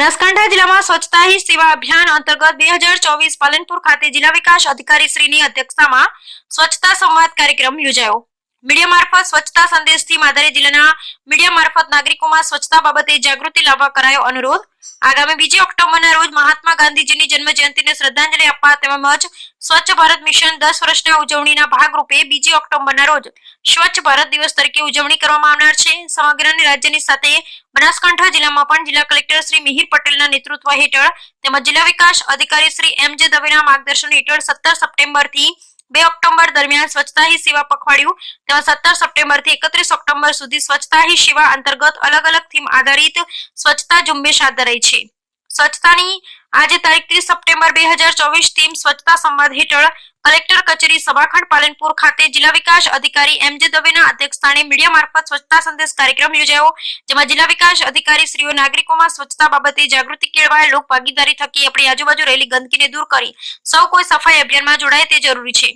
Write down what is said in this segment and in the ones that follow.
બનાસકાંઠા જિલ્લામાં સ્વચ્છતા હી સેવા અભિયાન અંતર્ગત બે હજાર ચોવીસ પાલનપુર ખાતે જિલ્લા વિકાસ અધિકારી શ્રીની અધ્યક્ષતામાં સ્વચ્છતા સંવાદ કાર્યક્રમ યોજાયો. મીડિયા મારફત સ્વચ્છતા સંદેશ થીમ આધારે જિલ્લાના મીડિયા મારફત નાગરિકોમાં સ્વચ્છતા બાબતે જાગૃતિ લાવવા કરાયો અનુરોધ. આગામી બીજી ઓક્ટોબરના રોજ મહાત્મા ગાંધીજીની જન્મ જયંતિને શ્રદ્ધાંજલિ આપવા તેમજ સ્વચ્છ ભારત મિશન દસ વર્ષના ઉજવણીના ભાગરૂપે બીજી ઓક્ટોબરના રોજ સ્વચ્છ ભારત દિવસ તરીકે ઉજવણી કરવામાં આવનાર છે. સમગ્ર રાજ્યની સાથે બનાસકાંઠા જિલ્લામાં પણ જિલ્લા કલેક્ટર શ્રી મિહિર પટેલના નેતૃત્વ હેઠળ તેમજ જિલ્લા વિકાસ અધિકારી શ્રી એમ જે દવેના માર્ગદર્શન હેઠળ સત્તર સપ્ટેમ્બરથી બે ઓક્ટોબર દરમિયાન સ્વચ્છતા હી સેવા પખવાડિયું. તેમાં સત્તર સપ્ટેમ્બરથી એકત્રીસ ઓક્ટોબર સુધી સ્વચ્છતા હી સેવા અંતર્ગત અલગ અલગ થીમ આધારિત સ્વચ્છતા ઝુંબેશ હાથ ધરાઈ છે. સ્વચ્છતાની આજે તારીખ ત્રીસ સપ્ટેમ્બર બે હજાર ચોવીસ થીમ સ્વચ્છતા સંવાદ હેઠળ કલેક્ટર કચેરી સભાખંડ પાલનપુર ખાતે જિલ્લા વિકાસ અધિકારી એમ જે દવેના અધ્યક્ષસ્થાને મીડિયા મારફત સ્વચ્છતા સંદેશ કાર્યક્રમ યોજાયો, જેમાં જિલ્લા વિકાસ અધિકારી શ્રીઓ નાગરિકોમાં સ્વચ્છતા બાબતે જાગૃતિ કેળવાય લોક ભાગીદારી થકી આપણી આજુબાજુ રહેલી ગંદકીને દૂર કરી, સૌ કોઈ સફાઈ અભિયાનમાં જોડાય તે જરૂરી છે.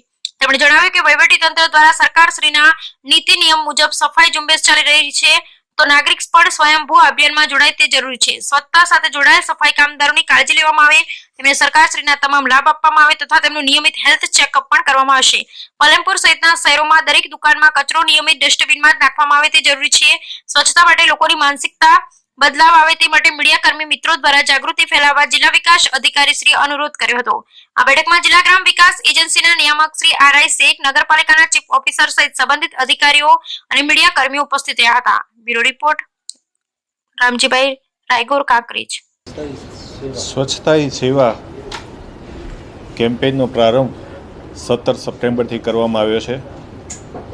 તેમણે જણાવ્યું કે વહીવટી તંત્ર દ્વારા સરકાર શ્રીના નીતિ નિયમ મુજબ સફાઈ ઝુંબેશ ચાલી રહી છે, તો નાગરિક પણ સ્વયંભૂ અભિયાનમાં જોડાય તે જરૂરી છે. સ્વચ્છતા સાથે જોડાયેલ સફાઈ કામદારોની કાળજી લેવામાં આવે, તેમને સરકારશ્રીના તમામ લાભ આપવામાં આવે તથા તેમનું નિયમિત હેલ્થ ચેકઅપ પણ કરવામાં આવશે. પલમપુર સહિતના શહેરોમાં દરેક દુકાનમાં કચરો નિયમિત ડસ્ટબિનમાં નાખવામાં આવે તે જરૂરી છે. સ્વચ્છતા માટે લોકોની માનસિકતા બદલાવ આવે તે માટે મીડિયા કર્મી મિત્રો દ્વારા જાગૃતિ ફેલાવવા જિલ્લા વિકાસ અધિકારી શ્રી અનુરોધ કર્યો હતો. આ બેઠકમાં જિલ્લા ગ્રામ વિકાસ એજન્સીના નિયામક શ્રી આર આઈ શેખ, નગરપાલિકાના ચીફ ઓફિસર સહિત સંબંધિત અધિકારીઓ અને મીડિયા કર્મીઓ ઉપસ્થિત રહ્યા હતા. Bureau report, Ramjibhai Raygor, Kankrej. સ્વચ્છતા સેવા કેમ્પેનનો પ્રારંભ સત્તર સપ્ટેમ્બરથી કરવામાં આવ્યો છે.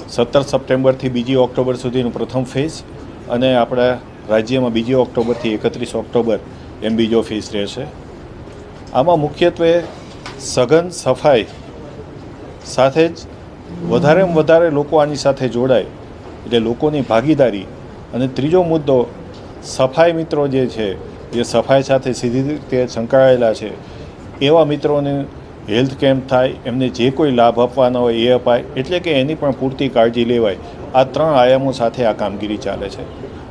સત્તર સપ્ટેમ્બરથી બીજી ઓક્ટોબર સુધીનું પ્રથમ ફેઝ અને આપણા રાજ્યમાં બીજી ઓક્ટોબરથી એકત્રીસ ઓક્ટોબર એમ બીજો ફેઝ રહેશે. આમાં મુખ્યત્વે સઘન સફાઈ સાથે જ વધારેમાં વધારે લોકો આની સાથે જોડાય એટલે લોકોની ભાગીદારી. અને ત્રીજો મુદ્દો, સફાઈ મિત્રો જે છે જે સફાઈ સાથે સીધી રીતે સંકળાયેલા છે. એવા મિત્રોને હેલ્થ કેમ્પ થાય, એમને જે કોઈ લાભ આપવાના હોય એ અપાય, એટલે કે એની પણ પૂરતી કાળજી લેવાય. આ ત્રણ આયામો સાથે આ કામગીરી ચાલે છે.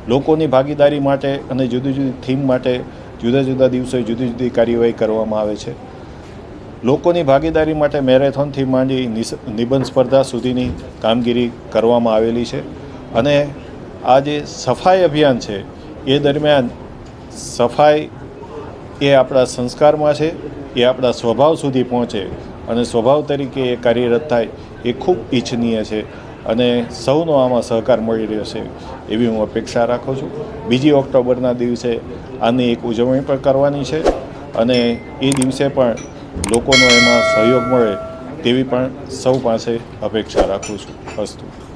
લોકોની ભાગીદારી માટે અને જુદી જુદી થીમ માટે જુદા જુદા દિવસે જુદી જુદી કાર્યવાહી કરવામાં આવે છે. લોકોની ભાગીદારી માટે મેરેથોનથી માંડી નિબંધ સ્પર્ધા સુધીની કામગીરી કરવામાં આવેલી છે. અને આ જે સફાઈ અભિયાન છે, એ દરમિયાન સફાઈ એ આપણા સંસ્કારમાં છે, એ આપણા સ્વભાવ સુધી પહોંચે અને સ્વભાવ તરીકે એ કાર્યરત થાય એ ખૂબ ઈચ્છનીય છે અને સૌનો આમાં સહકાર મળી રહ્યો છે એવી હું અપેક્ષા રાખું છું. બીજી ઓક્ટોબરના દિવસે આની એક ઉજવણી પણ કરવાની છે અને એ દિવસે પણ લોકોનો એમાં સહયોગ મળે તેવી પણ સૌ પાસે અપેક્ષા રાખું છું. અસ્તુ.